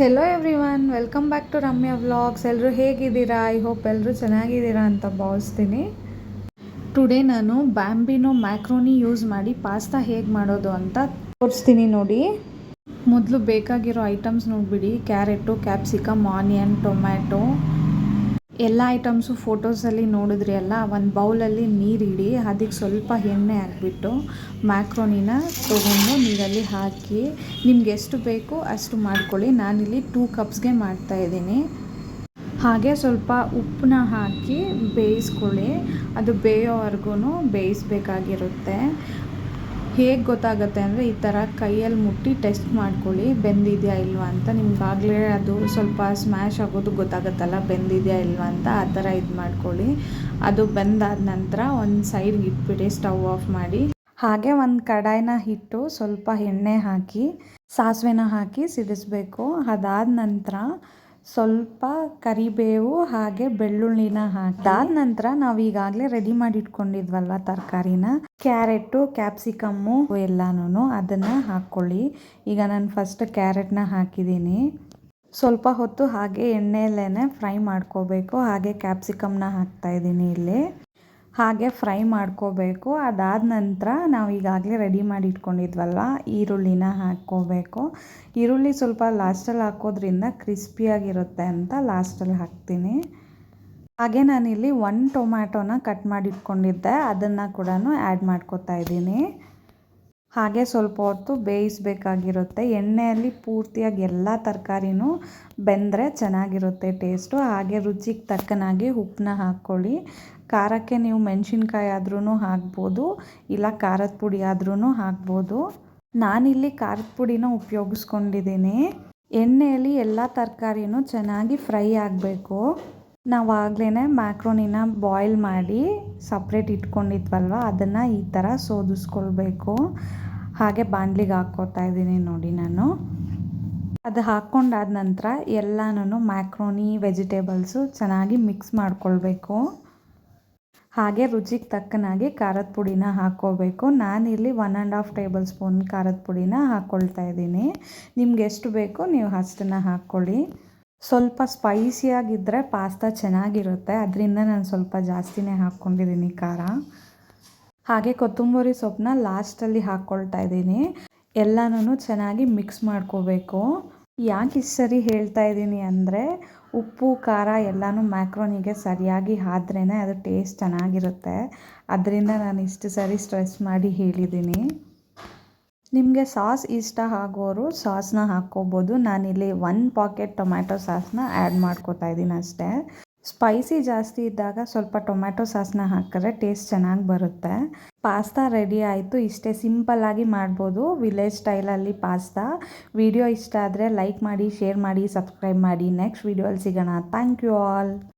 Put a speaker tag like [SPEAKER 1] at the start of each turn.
[SPEAKER 1] Hello everyone welcome back to Ramya vlogs ಎಲ್ಲರೂ ಹೇಗಿದ್ದೀರಾ? I hope ಎಲ್ಲರೂ ಚೆನ್ನಾಗಿದ್ದೀರಾ ಅಂತ ಭಾವಿಸ್ತೀನಿ. ಟುಡೇ ನಾನು ಬ್ಯಾಂಬಿನೋ ಮ್ಯಾಕ್ರೋನಿ ಯೂಸ್ ಮಾಡಿ ಪಾಸ್ತಾ ಹೇಗೆ ಮಾಡೋದು ಅಂತ ತೋರಿಸ್ತೀನಿ ನೋಡಿ. ಮೊದಲು ಬೇಕಾಗಿರೋ ಐಟಮ್ಸ್ ನೋಡಿಬಿಡಿ. ಕ್ಯಾರೆಟು ಕ್ಯಾಪ್ಸಿಕಮ್ ಆನಿಯನ್ ಟೊಮ್ಯಾಟೊ ಎಲ್ಲ ಐಟಮ್ಸು ಫೋಟೋಸಲ್ಲಿ ನೋಡಿದ್ರಿ ಅಲ್ಲ, ಒಂದು ಬೌಲಲ್ಲಿ ನೀರಿಡಿ ಅದಕ್ಕೆ ಸ್ವಲ್ಪ ಎಣ್ಣೆ ಹಾಕ್ಬಿಟ್ಟು ಮ್ಯಾಕ್ರೋನಿನ ತೊಗೊಂಡು ನೀರಲ್ಲಿ ಹಾಕಿ, ನಿಮ್ಗೆ ಎಷ್ಟು ಬೇಕು ಅಷ್ಟು ಮಾಡ್ಕೊಳ್ಳಿ. ನಾನಿಲ್ಲಿ ಟೂ ಕಪ್ಸ್ಗೆ ಮಾಡ್ತಾಯಿದ್ದೀನಿ ಹಾಗೆ ಸ್ವಲ್ಪ ಉಪ್ಪನ್ನ ಹಾಕಿ ಬೇಯಿಸ್ಕೊಳ್ಳಿ. ಅದು ಬೇಯೋವರೆಗೂ ಬೇಯಿಸ್ಬೇಕಾಗಿರುತ್ತೆ. ಹೇಗೆ ಗೊತ್ತಾಗುತ್ತೆ ಅಂದರೆ ಈ ಥರ ಕೈಯಲ್ಲಿ ಮುಟ್ಟಿ ಟೆಸ್ಟ್ ಮಾಡ್ಕೊಳ್ಳಿ, ಬೆಂದಿದೆಯಾ ಇಲ್ವಾ ಅಂತ. ನಿಮ್ಗಾಗಲೇ ಅದು ಸ್ವಲ್ಪ ಸ್ಮ್ಯಾಶ್ ಆಗೋದು ಗೊತ್ತಾಗುತ್ತಲ್ಲ, ಬೆಂದಿದೆಯಾ ಇಲ್ವಾ ಅಂತ, ಆ ಥರ ಇದು ಮಾಡ್ಕೊಳ್ಳಿ. ಅದು ಬೆಂದಾದ ನಂತರ ಒಂದು ಸೈಡ್ಗೆ ಇಟ್ಬಿಡಿ ಸ್ಟವ್ ಆಫ್ ಮಾಡಿ. ಹಾಗೆ ಒಂದು ಕಡಾಯಿನ ಹಿಟ್ಟು ಸ್ವಲ್ಪ ಎಣ್ಣೆ ಹಾಕಿ, ಸಾಸಿವೆನ ಹಾಕಿ ಸಿಡಿಸ್ಬೇಕು. ಅದಾದ ನಂತರ ಸ್ವಲ್ಪ ಕರಿಬೇವು ಹಾಗೆ ಬೆಳ್ಳುಳ್ಳಿನ ಹಾಕಿದಾದ ನಂತರ ನಾವು ಈಗಾಗಲೇ ರೆಡಿ ಮಾಡಿ ಇಟ್ಕೊಂಡಿದ್ವಲ್ವ ತರಕಾರಿನ? ಕ್ಯಾರೆಟು, ಕ್ಯಾಪ್ಸಿಕಮ್ಮು ಎಲ್ಲಾನು ಅದನ್ನು ಹಾಕ್ಕೊಳ್ಳಿ ಈಗ ನಾನು ಫಸ್ಟ್ ಕ್ಯಾರೆಟ್ನ ಹಾಕಿದ್ದೀನಿ. ಸ್ವಲ್ಪ ಹೊತ್ತು ಹಾಗೆ ಎಣ್ಣೆಯಲ್ಲೇ ಫ್ರೈ ಮಾಡ್ಕೋಬೇಕು. ಹಾಗೆ ಕ್ಯಾಪ್ಸಿಕಮ್ನ ಹಾಕ್ತಾ ಇದ್ದೀನಿ ಇಲ್ಲಿ. ಹಾಗೆ ಫ್ರೈ ಮಾಡ್ಕೋಬೇಕು. ಅದಾದ ನಂತರ ನಾವು ಈಗಾಗಲೇ ರೆಡಿ ಮಾಡಿ ಇಟ್ಕೊಂಡಿದ್ವಲ್ವ? ಈರುಳ್ಳಿನ ಹಾಕ್ಕೋಬೇಕು. ಈರುಳ್ಳಿ ಸ್ವಲ್ಪ ಲಾಸ್ಟಲ್ಲಿ ಹಾಕೋದ್ರಿಂದ ಕ್ರಿಸ್ಪಿಯಾಗಿರುತ್ತೆ ಅಂತ ಲಾಸ್ಟಲ್ಲಿ ಹಾಕ್ತೀನಿ. ಹಾಗೆ ನಾನಿಲ್ಲಿ ಒನ್ ಟೊಮ್ಯಾಟೋನ ಕಟ್ ಮಾಡಿ ಇಟ್ಕೊಂಡಿದ್ದೆ. ಅದನ್ನು ಕೂಡ ಆ್ಯಡ್ ಮಾಡ್ಕೋತಾ ಇದ್ದೀನಿ. ಹಾಗೆ ಸ್ವಲ್ಪ ಹೊತ್ತು ಬೇಯಿಸಬೇಕಾಗಿರುತ್ತೆ. ಎಣ್ಣೆಯಲ್ಲಿ ಪೂರ್ತಿಯಾಗಿ ಎಲ್ಲ ತರಕಾರಿನೂ ಬೆಂದರೆ ಚೆನ್ನಾಗಿರುತ್ತೆ ಟೇಸ್ಟು. ಹಾಗೆ ರುಚಿಗೆ ತಕ್ಕನಾಗಿ ಉಪ್ಪನ್ನ ಹಾಕ್ಕೊಳ್ಳಿ. ಖಾರಕ್ಕೆ ನೀವು ಮೆಣಸಿನ್ಕಾಯಿ ಆದ್ರೂ ಹಾಕ್ಬೋದು, ಇಲ್ಲ ಖಾರದ ಪುಡಿ ಆದ್ರೂ ಹಾಕ್ಬೋದು. ನಾನಿಲ್ಲಿ ಖಾರದ ಪುಡಿನ ಉಪಯೋಗಿಸ್ಕೊಂಡಿದ್ದೀನಿ. ಎಣ್ಣೆಯಲ್ಲಿ ಎಲ್ಲ ತರಕಾರಿನೂ ಚೆನ್ನಾಗಿ ಫ್ರೈ ಆಗಬೇಕು. ನಾವು ಆಗ್ಲೇ ಮ್ಯಾಕ್ರೋನಿನ ಬಾಯ್ಲ್ ಮಾಡಿ ಸಪ್ರೇಟ್ ಇಟ್ಕೊಂಡಿದ್ವಲ್ವ, ಅದನ್ನು ಈ ಥರ ಸೋದಿಸ್ಕೊಳ್ಬೇಕು. ಹಾಗೆ ಬಾಂಡ್ಲಿಗೆ ಹಾಕ್ಕೋತಾ ಇದ್ದೀನಿ ನೋಡಿ ನಾನು. ಅದು ಹಾಕ್ಕೊಂಡಾದ ನಂತರ ಎಲ್ಲನೂ ಮ್ಯಾಕ್ರೋನಿ, ವೆಜಿಟೇಬಲ್ಸು ಚೆನ್ನಾಗಿ ಮಿಕ್ಸ್ ಮಾಡ್ಕೊಳ್ಬೇಕು. ಹಾಗೆ ರುಚಿಗೆ ತಕ್ಕನಾಗಿ ಖಾರದ ಪುಡಿನ ಹಾಕ್ಕೋಬೇಕು. ನಾನಿಲ್ಲಿ one and half table spoon ಖಾರದ ಪುಡಿನ ಹಾಕ್ಕೊಳ್ತಾ ಇದ್ದೀನಿ. ನಿಮ್ಗೆ ಎಷ್ಟು ಬೇಕು ನೀವು ಅಷ್ಟನ್ನು ಹಾಕ್ಕೊಳ್ಳಿ. ಸ್ವಲ್ಪ ಸ್ಪೈಸಿಯಾಗಿದ್ದರೆ ಪಾಸ್ತಾ ಚೆನ್ನಾಗಿರುತ್ತೆ. ಅದರಿಂದ ನಾನು ಸ್ವಲ್ಪ ಜಾಸ್ತಿನೇ ಹಾಕ್ಕೊಂಡಿದ್ದೀನಿ ಖಾರ. ಹಾಗೆ ಕೊತ್ತಂಬರಿ ಸೊಪ್ಪನ್ನ ಲಾಸ್ಟಲ್ಲಿ ಹಾಕ್ಕೊಳ್ತಾ ಇದ್ದೀನಿ. ಎಲ್ಲನೂ ಚೆನ್ನಾಗಿ ಮಿಕ್ಸ್ ಮಾಡ್ಕೋಬೇಕು. ಯಾಕೆ ಇಷ್ಟು ಸರಿ ಹೇಳ್ತಾ ಇದ್ದೀನಿ ಅಂದರೆ ಉಪ್ಪು, ಖಾರ ಎಲ್ಲನೂ ಮ್ಯಾಕ್ರೋನಿಗೆ ಸರಿಯಾಗಿ ಆದ್ರೇ ಅದು ಟೇಸ್ಟ್ ಚೆನ್ನಾಗಿರುತ್ತೆ. ಅದರಿಂದ ನಾನು ಇಷ್ಟು ಸರಿ ಸ್ಟ್ರೆಸ್ ಮಾಡಿ ಹೇಳಿದ್ದೀನಿ ನಿಮಗೆ ಸಾಸ್ ಇಷ್ಟ ಆಗೋರು ಸಾಸ್ನ ಹಾಕ್ಕೋಬೋದು. ನಾನಿಲ್ಲಿ ಒನ್ ಪಾಕೆಟ್ ಟೊಮ್ಯಾಟೊ ಸಾಸ್ನ ಆ್ಯಡ್ ಮಾಡ್ಕೋತಾ ಇದ್ದೀನಿ ಅಷ್ಟೇ. ಸ್ಪೈಸಿ ಜಾಸ್ತಿ ಇದ್ದಾಗ ಸ್ವಲ್ಪ ಟೊಮ್ಯಾಟೊ ಸಾಸ್ನ ಹಾಕಿದ್ರೆ ಟೇಸ್ಟ್ ಚೆನ್ನಾಗಿ ಬರುತ್ತೆ. ಪಾಸ್ತಾ ರೆಡಿ ಆಯಿತು. ಇಷ್ಟೇ ಸಿಂಪಲ್ಲಾಗಿ ಮಾಡ್ಬೋದು. ವಿಲೇಜ್ ಸ್ಟೈಲಲ್ಲಿ ಪಾಸ್ತಾ. ವಿಡಿಯೋ ಇಷ್ಟ ಆದರೆ ಲೈಕ್ ಮಾಡಿ ಶೇರ್ ಮಾಡಿ ಸಬ್ಸ್ಕ್ರೈಬ್ ಮಾಡಿ. ನೆಕ್ಸ್ಟ್ ವಿಡಿಯೋಲ್ಲಿ ಸಿಗೋಣ. Thank you all